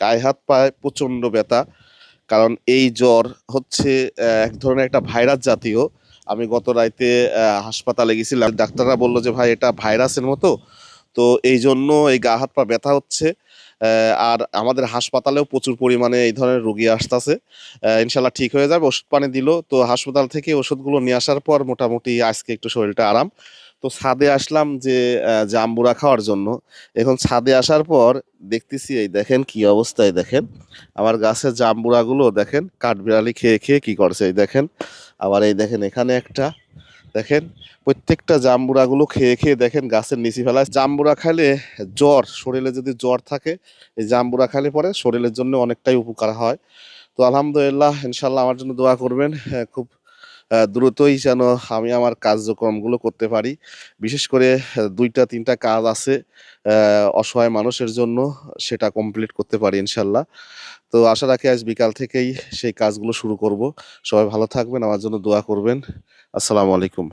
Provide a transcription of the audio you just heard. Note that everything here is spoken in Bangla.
গায়ে হাত পায়ে প্রচণ্ড ব্যথা। কারণ এই জ্বর হচ্ছে এক ধরনের একটা ভাইরাস জাতীয়। আমি গত রাইতে হাসপাতালে গেছিলাম। ডাক্তাররা বলল যে, ভাই, এটা ভাইরাসের মতো। তো এই জন্য এই গা হাত পা ব্যথা হচ্ছে। আর আমাদের হাসপাতালেও প্রচুর পরিমাণে এই ধরনের রোগী আসতেছে। ইনশাল্লাহ ঠিক হয়ে যাবে। ওষুধ পানি দিল। তো হাসপাতাল থেকে ওষুধগুলো নিয়ে আসার পর মোটামুটি আজকে একটু শরীরটা আরাম। তো ছাদে আসলাম যে জাম্বুরা খাওয়ার জন্য। এখন ছাদে আসার পর দেখতেছি এই দেখেন কি অবস্থায় দেখেন। আমার গাছের জাম্বুরাগুলো দেখেন কাঠবিড়ালি খেয়ে খেয়ে কি করছে এই দেখেন। আবার এই দেখেন এখানে একটা দেখেন প্রত্যেকটা জাম্বুরাগুলো খেয়ে খেয়ে দেখেন গাছের নিচে ফেলায়। জাম্বুরা খাইলে জ্বর শরীরে যদি জ্বর থাকে এই জাম্বুরা খাইলে পরে শরীরের জন্য অনেকটাই উপকার হয়। তো আলহামদুলিল্লাহ ইনশাল্লাহ আমার জন্য দোয়া করবেন হ্যাঁ, খুব দ্রুতই যেন আমি আমার কার্যক্রমগুলো করতে পারি। বিশেষ করে দুইটা, তিনটা কাজ আছে অসহায় মানুষের জন্য সেটা কমপ্লিট করতে পারি ইনশাল্লাহ। তো আশা রাখি আজ বিকাল থেকেই সেই কাজগুলো শুরু করব। সবাই ভালো থাকবেন, আমার জন্য দোয়া করবেন। আসসালামু আলাইকুম।